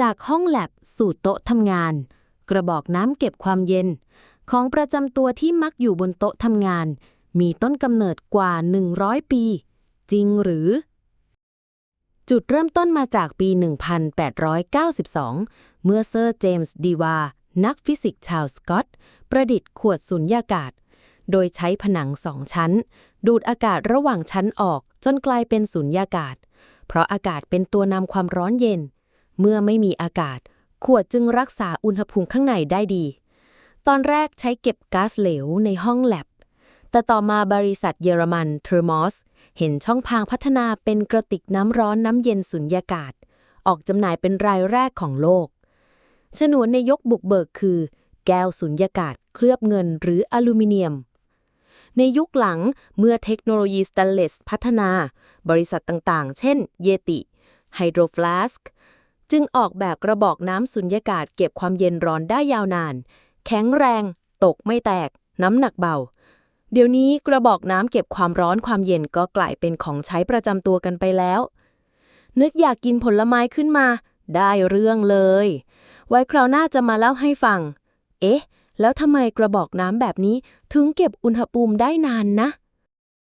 จากห้องแลบสู่โต๊ะทำงาน กระบอกน้ำเก็บความเย็น ของประจำตัวที่มักอยู่บนโต๊ะทำงาน มีต้นกำเนิดกว่า 100 ปี จริงหรือ จุดเริ่มต้นมาจากปี 1892 เมื่อเซอร์เจมส์ดีวา นักฟิสิกส์ชาวสกอต ประดิษฐ์ขวดสุญญากาศ โดยใช้ผนังสองชั้น ดูดอากาศระหว่างชั้นออกจนกลายเป็นสุญญากาศ เพราะอากาศเป็นตัวนำความร้อนเย็น เมื่อไม่มีอากาศ ขวดจึงรักษาอุณหภูมิข้างในได้ดี ตอนแรกใช้เก็บก๊าซเหลวในห้องแลบ แต่ต่อมาบริษัทเยอรมันเทอร์มอสเห็นช่องทางพัฒนาเป็นกระติกน้ำร้อนน้ำเย็นสุญญากาศ ออกจำหน่ายเป็นรายแรกของโลก ฉนวนในยกบุกเบิกคือ แก้วสุญญากาศ เคลือบเงินหรืออลูมิเนียม ในยุคหลังเมื่อเทคโนโลยีสแตนเลสพัฒนา บริษัทต่างๆ เช่น เยติไฮโดรฟลาสก์ จึงออกแบบกระบอกน้ำสุญญากาศเก็บความเย็นร้อนได้ยาวนาน แข็งแรง ตกไม่แตก น้ำหนักเบา เดี๋ยวนี้กระบอกน้ำเก็บความร้อนความเย็นก็กลายเป็นของใช้ประจำตัวกันไปแล้ว นึกอยากกินผลไม้ขึ้นมา ได้เรื่องเลย ไว้คราวหน้าจะมาเล่าให้ฟัง เอ๊ะ แล้วทำไมกระบอกน้ำแบบนี้ถึงเก็บอุณหภูมิได้นานนะ